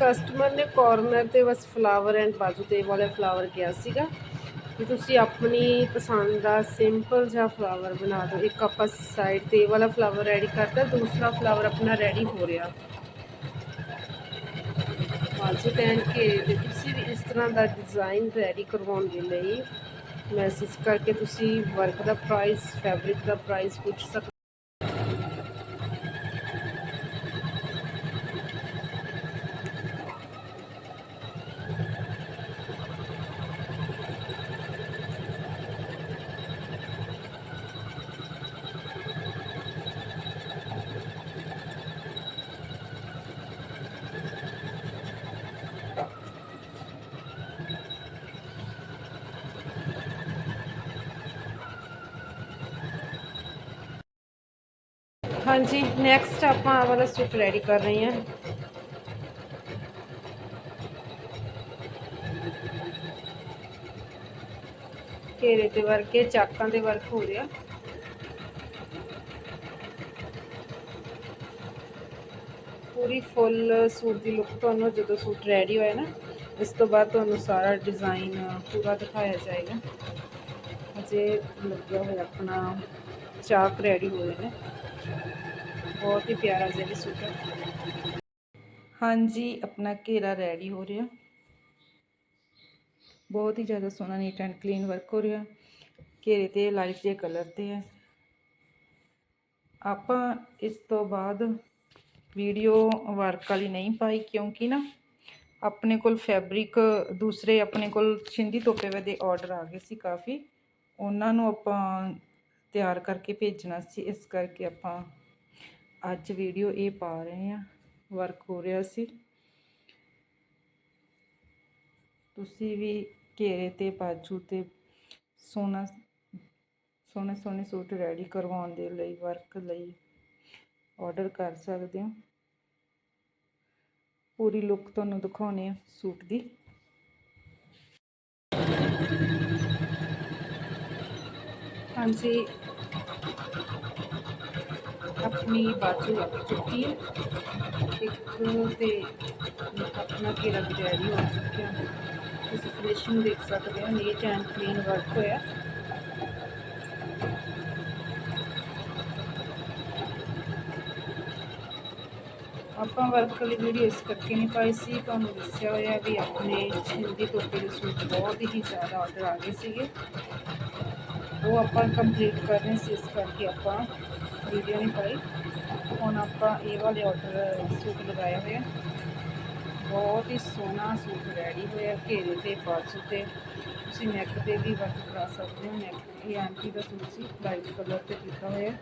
Customer ਨੇ corner ਤੇ ਬਸ flower and ਬਾਜੂ ਤੇ ਵਾਲੇ ਫਲਾਵਰ ਕਿਹਾ ਸੀਗਾ ਕਿ ਤੁਸੀਂ ਆਪਣੀ ਪਸੰਦ ਦਾ ਸਿੰਪਲ ਜਿਹਾ ਫਲਾਵਰ ਬਣਾ ਦਿਓ। ਇੱਕ ਆਪਾਂ ਸਾਈਡ ਤੇ ਵਾਲਾ ਫਲਾਵਰ ਰੈਡੀ ਕਰਤਾ, ਦੂਸਰਾ ਫਲਾਵਰ ਆਪਣਾ ਰੈਡੀ ਹੋ ਰਿਹਾ। ਬਾਜੂ ਤੇ ਐਂਡ ਕੇ ਤੁਸੀਂ ਵੀ ਇਸ ਤਰ੍ਹਾਂ ਦਾ ਡਿਜ਼ਾਈਨ ਰੈਡੀ ਕਰਵਾਉਣ ਦੇ ਲਈ ਮੈਸੇਜ ਕਰਕੇ ਤੁਸੀਂ ਵਰਕ ਦਾ ਪ੍ਰਾਈਸ ਫੈਬਰਿਕ ਦਾ ਪ੍ਰਾਈਸ ਪੁੱਛ ਸਕਦੇ ਹਾਂਜੀ ਨੈਕਸਟ ਆਪਾਂ ਆਹ ਵਾਲਾ ਸੂਟ ਰੈਡੀ ਕਰ ਰਹੇ ਹਾਂ। ਘੇਰੇ ਤੇ ਵਰਕ ਹੈ ਚਾਕਾਂ ਦੇ ਵਰਕ ਹੋ ਰਿਹਾ। ਪੂਰੀ ਫੁੱਲ ਸੂਟ ਦੀ ਲੁੱਕ ਤੁਹਾਨੂੰ ਜਦੋਂ ਸੂਟ ਰੈਡੀ ਹੋਇਆ ਨਾ, ਇਸ ਤੋਂ ਬਾਅਦ ਤੁਹਾਨੂੰ ਸਾਰਾ ਡਿਜ਼ਾਈਨ ਪੂਰਾ ਦਿਖਾਇਆ ਜਾਏਗਾ। ਅਜੇ ਲੱਗਿਆ ਹੋਇਆ ਆਪਣਾ ਚਾਕ ਰੈਡੀ ਹੋਏ ਨੇ। ਬਹੁਤ ਹੀ ਪਿਆਰਾ ਜਿਹਾ ਵੀ ਸੂਟ ਹੈ। ਹਾਂਜੀ, ਆਪਣਾ ਘੇਰਾ ਰੈਡੀ ਹੋ ਰਿਹਾ। ਬਹੁਤ ਹੀ ਜ਼ਿਆਦਾ ਸੋਹਣਾ ਨੀਟ ਐਂਡ ਕਲੀਨ ਵਰਕ ਹੋ ਰਿਹਾ। ਘੇਰੇ ਤੇ ਲਾਈਟ ਜਿਹੇ ਕਲਰ ਤੇ ਹੈ ਆਪਾਂ ਇਸ ਤੋਂ ਬਾਅਦ ਵੀਡੀਓ ਵਰਕ ਵਾਲੀ ਨਹੀਂ ਪਾਈ ਕਿਉਂਕਿ ਨਾ ਆਪਣੇ ਕੋਲ ਫੈਬਰਿਕ ਦੂਸਰੇ ਆਪਣੇ ਕੋਲ ਛਿੰਦੀ ਤੋਪੇ ਵੇ ਦੇ ਆਰਡਰ ਆ ਗਏ ਸੀ ਕਾਫੀ। ਉਹਨਾਂ ਨੂੰ ਆਪਾਂ ਤਿਆਰ ਕਰਕੇ ਭੇਜਣਾ ਸੀ। ਇਸ ਕਰਕੇ ਆਪਾਂ ਅੱਜ ਵੀਡੀਓ ਇਹ ਪਾ ਰਹੇ ਹਾਂ। ਵਰਕ ਹੋ ਰਿਹਾ ਸੀ। ਤੁਸੀਂ ਵੀ ਘੇਰੇ ਤੇ, ਬਾਜੂ ਤੇ ਸੋਨਾ ਸੋਹਣੇ ਸੋਹਣੇ ਸੂਟ ਰੈਡੀ ਕਰਵਾਉਣ ਦੇ ਲਈ ਵਰਕ ਲਈ ਆਰਡਰ ਕਰ ਸਕਦੇ ਹੋ। ਪੂਰੀ ਲੁੱਕ ਤੁਹਾਨੂੰ ਦਿਖਾਉਣੀ ਹੈ ਸੂਟ ਦੀ। ਹਾਂਜੀ ਆਪਣੀ ਬਾਜੂ ਲੱਗ ਚੁੱਕੀ ਹੈ ਇੱਕ ਤੇ ਆਪਣਾ ਘੇਰਾ ਵੀ ਰੈਡੀ ਹੋ ਚੁੱਕਿਆ ਤੁਸੀਂ ਫਿਨਿਸ਼ਿੰਗ ਦੇਖ ਸਕਦੇ ਹੋ ਨੀਟ ਐਂਡ ਕਲੀਨ ਵਰਕ ਹੋਇਆ ਆਪਾਂ ਵਰਕ ਵਾਲੀ ਵੀਡੀਓ ਇਸ ਕਰਕੇ ਨਹੀਂ ਪਾਈ ਸੀ, ਤੁਹਾਨੂੰ ਦੱਸਿਆ ਹੋਇਆ ਵੀ ਆਪਣੇ ਛਿੰਦੀ ਟੋਪੇ ਦੇ ਸੂਟ ਬਹੁਤ ਹੀ ਜ਼ਿਆਦਾ ਆਰਡਰ ਆ ਗਏ ਸੀਗੇ। ਉਹ ਆਪਾਂ ਕੰਪਲੀਟ ਕਰ ਰਹੇ ਸੀ ਇਸ ਕਰਕੇ ਆਪਾਂ ਵੀਡੀਓ ਨਹੀਂ ਪਾਈ ਹੁਣ ਆਪਾਂ ਇਹ ਵਾਲੇ ਆਰਡਰ ਸੂਟ ਲਗਾਇਆ ਹੋਇਆ ਬਹੁਤ ਹੀ ਸੋਹਣਾ ਸੂਟ ਰੈਡੀ ਹੋਇਆ ਘੇਰੇ ਤੇ ਬਾਜੂ ਤੇ ਤੁਸੀਂ ਨੈਕ ਤੇ ਵੀ ਵਰਕ ਕਰਾ ਸਕਦੇ ਹੋ ਨੈਕ ਇਹ ਆਂਟੀ ਦਾ ਸੂਟ ਸੀ ਲਾਈਟ ਕਲਰ ਤੇ ਕੀਤਾ ਹੋਇਆ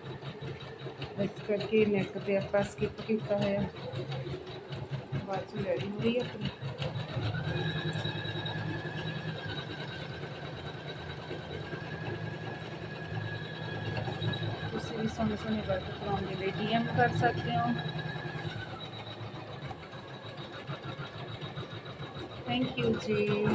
ਇਸ ਕਰਕੇ ਨੈਕ ਤੇ ਆਪਾਂ ਸਕਿਪ ਕੀਤਾ ਹੋਇਆ ਬਾਜੂ ਰੈਡੀ ਹੋ ਰਹੀ ਹੈ ਆਪਣੀ ਤੁਸੀਂ ਵੀ ਸੋਹਣੇ ਸੋਹਣੇ ਵਰਕ ਕਰਾਉਣ ਦੇ ਲਈ ਡੀਐਮ ਕਰ ਸਕਦੇ ਹੋ। ਥੈਂਕ ਯੂ ਜੀ।